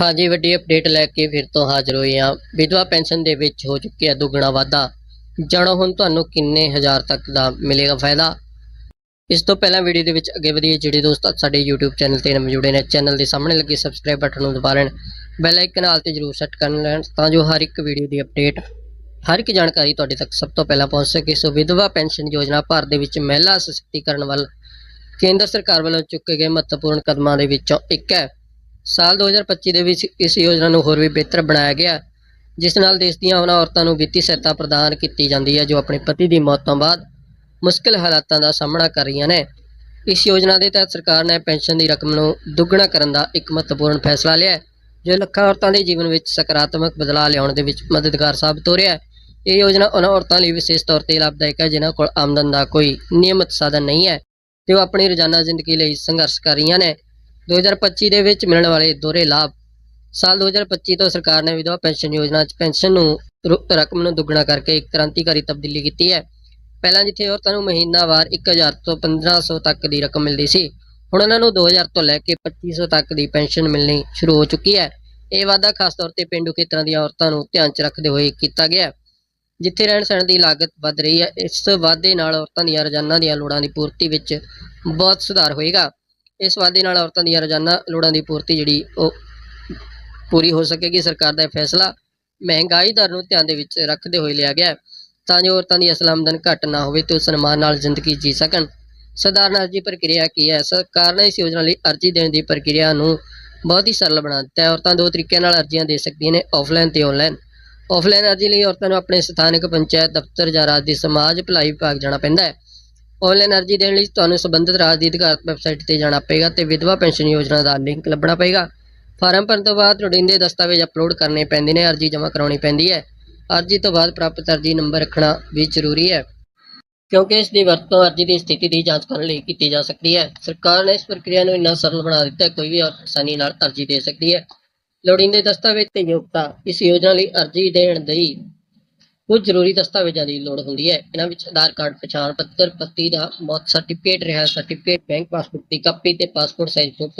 ਹਾਂਜੀ ਵੱਡੀ ਅਪਡੇਟ ਲੈ ਕੇ ਫਿਰ ਤੋਂ ਹਾਜ਼ਰ ਹੋਏ ਹਾਂ। ਵਿਧਵਾ ਪੈਨਸ਼ਨ ਦੇ ਵਿੱਚ ਹੋ ਚੁੱਕਿਆ ਦੁੱਗਣਾ ਵਾਧਾ। ਜਾਣੋ ਹੁਣ ਤੁਹਾਨੂੰ ਕਿੰਨੇ ਹਜ਼ਾਰ ਤੱਕ ਦਾ ਮਿਲੇਗਾ ਫਾਇਦਾ। ਇਸ ਤੋਂ ਪਹਿਲਾਂ ਵੀਡੀਓ ਦੇ ਵਿੱਚ ਅੱਗੇ ਵਧੀਏ ਜਿਹੜੇ ਦੋਸਤ ਸਾਡੇ YouTube ਚੈਨਲ ਤੇ ਨਵੇਂ ਜੁੜੇ ਨੇ, ਚੈਨਲ ਦੇ ਸਾਹਮਣੇ ਲੱਗੇ ਸਬਸਕ੍ਰਾਈਬ ਬਟਨ ਨੂੰ ਦਬਾ ਲੈਣ ਬੈਲ ਆਈਕਨ ਨਾਲ ਤੇ ਜਰੂਰ ਸੈੱਟ ਕਰਨ ਲੈਣ, ਤਾਂ ਜੋ ਹਰ ਇੱਕ ਵੀਡੀਓ ਦੀ ਅਪਡੇਟ ਹਰ ਇੱਕ ਜਾਣਕਾਰੀ ਤੁਹਾਡੇ ਤੱਕ ਸਭ ਤੋਂ ਪਹਿਲਾਂ ਪਹੁੰਚ ਸਕੇ। ਸੋ ਵਿਧਵਾ ਪੈਨਸ਼ਨ ਯੋਜਨਾ ਭਾਰਤ ਦੇ ਵਿੱਚ ਮਹਿਲਾ ਸਸ਼ਕਤੀਕਰਨ ਵੱਲ ਕੇਂਦਰ ਸਰਕਾਰ ਵੱਲੋਂ ਚੁੱਕੇ ਗਏ ਮਹੱਤਵਪੂਰਨ ਕਦਮਾਂ ਦੇ ਵਿੱਚੋਂ ਇੱਕ ਹੈ। ਸਾਲ 2025 ਦੇ ਵਿੱਚ ਇਸ ਯੋਜਨਾ ਨੂੰ ਹੋਰ ਵੀ ਬਿਹਤਰ ਬਣਾਇਆ ਗਿਆ, ਜਿਸ ਨਾਲ ਦੇਸ਼ ਦੀਆਂ ਉਹਨਾਂ ਔਰਤਾਂ ਨੂੰ ਵਿੱਤੀ ਸਹਾਇਤਾ ਪ੍ਰਦਾਨ ਕੀਤੀ ਜਾਂਦੀ ਹੈ, ਜੋ ਆਪਣੇ ਪਤੀ ਦੀ ਮੌਤ ਤੋਂ ਬਾਅਦ ਮੁਸ਼ਕਲ ਹਾਲਾਤਾਂ ਦਾ ਸਾਹਮਣਾ ਕਰ ਰਹੀਆਂ ਨੇ। ਇਸ ਯੋਜਨਾ ਦੇ ਤਹਿਤ ਸਰਕਾਰ ਨੇ ਪੈਨਸ਼ਨ ਦੀ ਰਕਮ ਨੂੰ ਦੁੱਗਣਾ ਕਰਨ ਦਾ ਇੱਕ ਮਹੱਤਵਪੂਰਨ ਫੈਸਲਾ ਲਿਆ ਜੋ ਲੱਖਾਂ ਔਰਤਾਂ ਦੇ ਜੀਵਨ ਵਿੱਚ ਸਕਾਰਾਤਮਕ ਬਦਲਾਅ ਲਿਆਉਣ ਦੇ ਵਿੱਚ ਮਦਦਗਾਰ ਸਾਬਤ ਹੋ ਰਿਹਾ ਹੈ। ਇਹ ਯੋਜਨਾ ਉਹਨਾਂ ਔਰਤਾਂ ਲਈ ਵਿਸ਼ੇਸ਼ ਤੌਰ ਤੇ ਲਾਭਦਾਇਕ ਹੈ, ਜਿਨ੍ਹਾਂ ਕੋਲ ਆਮਦਨ ਦਾ ਕੋਈ ਨਿਯਮਤ ਸਾਧਨ ਨਹੀਂ ਹੈ, ਤੇ ਉਹ ਆਪਣੀ ਰੋਜ਼ਾਨਾ ਜ਼ਿੰਦਗੀ ਲਈ ਸੰਘਰਸ਼ ਕਰ ਰਹੀਆਂ ਨੇ। 2025 ਦੇ ਵਿੱਚ ਮਿਲਣ ਵਾਲੇ ਦੋਹਰੇ ਲਾਭ। ਸਾਲ 2025 ਤੋਂ ਸਰਕਾਰ ਨੇ ਵਿਧਵਾ ਪੈਨਸ਼ਨ ਯੋਜਨਾ 'ਚ ਪੈਨਸ਼ਨ ਨੂੰ ਰੁ- ਰਕਮ ਨੂੰ ਦੁੱਗਣਾ ਕਰਕੇ ਇੱਕ ਕ੍ਰਾਂਤੀਕਾਰੀ ਤਬਦੀਲੀ ਕੀਤੀ ਹੈ। ਪਹਿਲਾਂ ਜਿੱਥੇ ਔਰਤਾਂ ਨੂੰ ਮਹੀਨਾਵਾਰ 1000 ਤੋਂ 1500 ਤੱਕ ਦੀ ਰਕਮ ਮਿਲਦੀ ਸੀ, ਹੁਣ ਉਹਨਾਂ ਨੂੰ 2000 ਤੋਂ ਲੈ ਕੇ 2500 ਤੱਕ ਦੀ ਪੈਨਸ਼ਨ ਮਿਲਣੀ ਸ਼ੁਰੂ ਹੋ ਚੁੱਕੀ ਹੈ। ਇਹ ਵਾਅਦਾ ਖਾਸ ਤੌਰ ਤੇ ਪਿੰਡੂ ਖੇਤਰਾਂ ਦੀਆਂ ਔਰਤਾਂ ਨੂੰ ਧਿਆਨ 'ਚ ਰੱਖਦੇ ਹੋਏ ਕੀਤਾ ਗਿਆ ਜਿੱਥੇ ਰਹਿਣ ਸਹਿਣ ਦੀ ਲਾਗਤ ਵੱਧ ਰਹੀ ਹੈ, ਇਸ ਵਾਧੇ ਨਾਲ ਔਰਤਾਂ ਦੀਆਂ ਰੋਜ਼ਾਨਾ ਦੀਆਂ ਲੋੜਾਂ ਦੀ ਪੂਰਤੀ ਵਿੱਚ ਬਹੁਤ ਸੁਧਾਰ ਹੋਏਗਾ। ਇਸ ਵਾਧੇ ਨਾਲ ਔਰਤਾਂ ਦੀਆਂ ਰੋਜ਼ਾਨਾ ਲੋੜਾਂ ਦੀ ਪੂਰਤੀ ਜਿਹੜੀ ਉਹ ਪੂਰੀ ਹੋ ਸਕੇਗੀ, ਸਰਕਾਰ ਦਾ ਇਹ ਫੈਸਲਾ ਮਹਿੰਗਾਈ ਦਰ ਨੂੰ ਧਿਆਨ ਦੇ ਵਿੱਚ ਰੱਖਦੇ ਹੋਏ ਲਿਆ ਗਿਆ ਹੈ। ਤਾਂ ਜੋ ਔਰਤਾਂ ਦੀ ਅਸਲ ਆਮਦਨ ਘੱਟ ਨਾ ਹੋਵੇ ਤੇ ਉਹ ਸਨਮਾਨ ਨਾਲ ਜ਼ਿੰਦਗੀ ਜੀ ਸਕਣ। ਸਧਾਰਨ ਅਰਜ਼ੀ ਪ੍ਰਕਿਰਿਆ ਕੀ ਹੈ? ਸਰਕਾਰ ਨੇ ਇਸ ਯੋਜਨਾ ਲਈ ਅਰਜ਼ੀ ਦੇਣ ਦੀ ਪ੍ਰਕਿਰਿਆ ਨੂੰ ਬਹੁਤ ਹੀ ਸਰਲ ਬਣਾ ਦਿੱਤਾ ਹੈ। ਔਰਤਾਂ ਦੋ ਤਰੀਕਿਆਂ ਨਾਲ ਅਰਜ਼ੀਆਂ ਦੇ ਸਕਦੀਆਂ ਨੇ ਆਫਲਾਈਨ ਤੇ ਆਨਲਾਈਨ ਆਫਲਾਈਨ ਅਰਜ਼ੀ ਲਈ ਔਰਤਾਂ ਨੂੰ ਆਪਣੇ ਸਥਾਨਕ ਪੰਚਾਇਤ ਦਫ਼ਤਰ ਜਾਂ ਰਾਜ ਦੇ ਸਮਾਜ ਭਲਾਈ ਵਿਭਾਗ ਜਾਣਾ ਪੈਂਦਾ ਹੈ। ਆਨਲਾਈਨ ਅਰਜ਼ੀ ਦੇਣ ਲਈ ਤੁਹਾਨੂੰ ਸੰਬੰਧਿਤ ਰਾਜ ਦੀ ਅਧਿਕਾਰਤ ਵੈਬਸਾਈਟ ਤੇ ਜਾਣਾ ਪਏਗਾ ਤੇ ਵਿਧਵਾ ਪੈਨਸ਼ਨ ਯੋਜਨਾ ਦਾ ਲਿੰਕ ਲੱਭਣਾ ਪਏਗਾ। ਫਾਰਮ ਭਰਨ ਤੋਂ ਬਾਅਦ ਲੋੜੀਂਦੇ ਦਸਤਾਵੇਜ਼ ਅਪਲੋਡ ਕਰਨੇ ਪੈਂਦੇ ਨੇ, ਅਰਜ਼ੀ ਜਮ੍ਹਾਂ ਕਰਾਉਣੀ ਪੈਂਦੀ ਹੈ। ਅਰਜ਼ੀ ਤੋਂ ਬਾਅਦ ਪ੍ਰਾਪਤ ਅਰਜ਼ੀ ਨੰਬਰ ਰੱਖਣਾ ਵੀ ਜ਼ਰੂਰੀ ਹੈ। ਕਿਉਂਕਿ ਇਸ ਦੀ ਵਰਤੋਂ ਅਰਜ਼ੀ ਦੀ ਸਥਿਤੀ ਦੀ ਜਾਂਚ ਕਰਨ ਲਈ ਕੀਤੀ ਜਾ ਸਕਦੀ ਹੈ। ਸਰਕਾਰ ਨੇ ਇਸ ਪ੍ਰਕਿਰਿਆ ਨੂੰ ਇੰਨਾ ਸਰਲ ਬਣਾ ਦਿੱਤਾ ਹੈ, ਕੋਈ ਵੀ ਔਰਤ ਆਸਾਨੀ ਨਾਲ ਅਰਜ਼ੀ ਦੇ ਸਕਦੀ ਹੈ। ਲੋੜੀਂਦੇ ਦਸਤਾਵੇਜ਼ ਤੇ ਯੋਗਤਾ ਇਸ ਯੋਜਨਾ ਲਈ ਅਰਜ਼ੀ ਦੇਣ ਦੀ ਕੁਝ ਜ਼ਰੂਰੀ ਦਸਤਾਵੇਜ਼ਾਂ ਦੀ ਲੋੜ ਹੁੰਦੀ ਹੈ। ਇਹਨਾਂ ਵਿੱਚ ਆਧਾਰ ਕਾਰਡ, ਪਛਾਣ ਪੱਤਰ, ਪਤੀ ਦਾ ਮੌਤ ਸਰਟੀਫਿਕੇਟ ਰਿਹਾ ਸਰਟੀਫਿਕੇਟ ਬੈਂਕ ਪਾਸਬੁੱਕ ਦੀ ਕਾਪੀ ਤੇ ਪਾਸਪੋਰਟ ਸਾਈਜ਼ ਫੋਟੋ